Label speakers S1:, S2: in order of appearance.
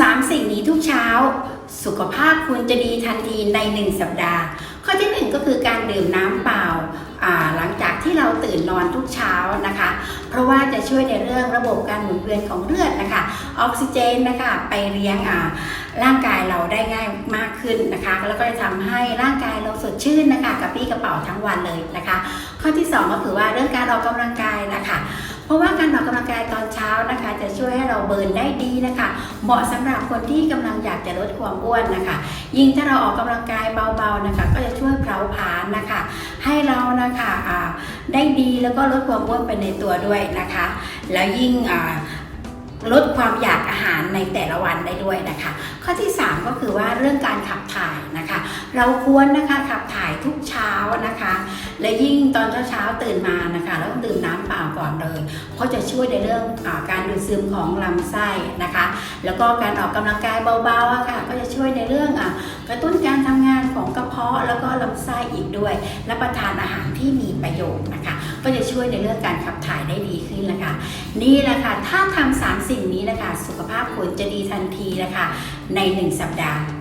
S1: ำสามสิ่งนี้ทุกเช้า สุขภาพคุณจะดีทันทีในหนึ่งสัปดาห์ ข้อที่หนึ่งก็คือการดื่มน้ำเปล่าหลังจากที่เราตื่นนอนทุกเช้านะคะ เพราะว่าจะช่วยในเรื่องระบบการหมุนเวียนของเลือดนะคะ ออกซิเจนนะคะไปเลี้ยงร่างกายเราได้ง่ายมากขึ้นนะคะ แล้วก็จะทำให้ร่างกายเราสดชื่นนะคะกระปี้กระเป๋าทั้งวันเลยนะคะ ข้อที่สองก็คือว่าเรื่องการออกกำลังกายนะคะ ราะว่าการออกกำลังกายตอนเช้านะคะ จะช่วยให้เราเบิร์นได้ดีนะคะ เหมาะสำหรับคนที่กำลังอยากจะลดความอ้วนนะคะ ยิ่งถ้าเราออกกำลังกายเบาๆนะคะ ก็จะช่วยเผาผลาญนะคะ ให้เรานะคะได้ดีแล้วก็ลดความอ้วนไปในตัวด้วยนะคะ แล้วยิ่งลดความอยากอาหารในแต่ละวันได้ด้วยนะคะ ข้อที่ 3 ก็คือว่าเรื่องการขับถ่ายนะคะ เราควรนะคะขับถ่ายทุกเช้านะคะ และยิ่งตอนเช้าๆตื่นมา เลยเพราจะช่วยในเรื่องอการดูดซึมของลำไส้นะคะ แล้วก็การออกกำลังกายเบาๆค่ะ ก็จะช่วยในเรื่องอกระตุ้นการทำงานของกระเพาะแล้วก็ลำไส้อีกด้วยรับประทานอาหารที่มีประโยชน์นะคะ ก็จะช่วยในเรื่องการขับถ่ายได้ดีขึ้นนะคะนี่แหละค่ะถ้าทำสามสิ่งนี้นะคะ สุขภาพคุณจะดีทันทีนะคะในหนึ่งสัปดาห์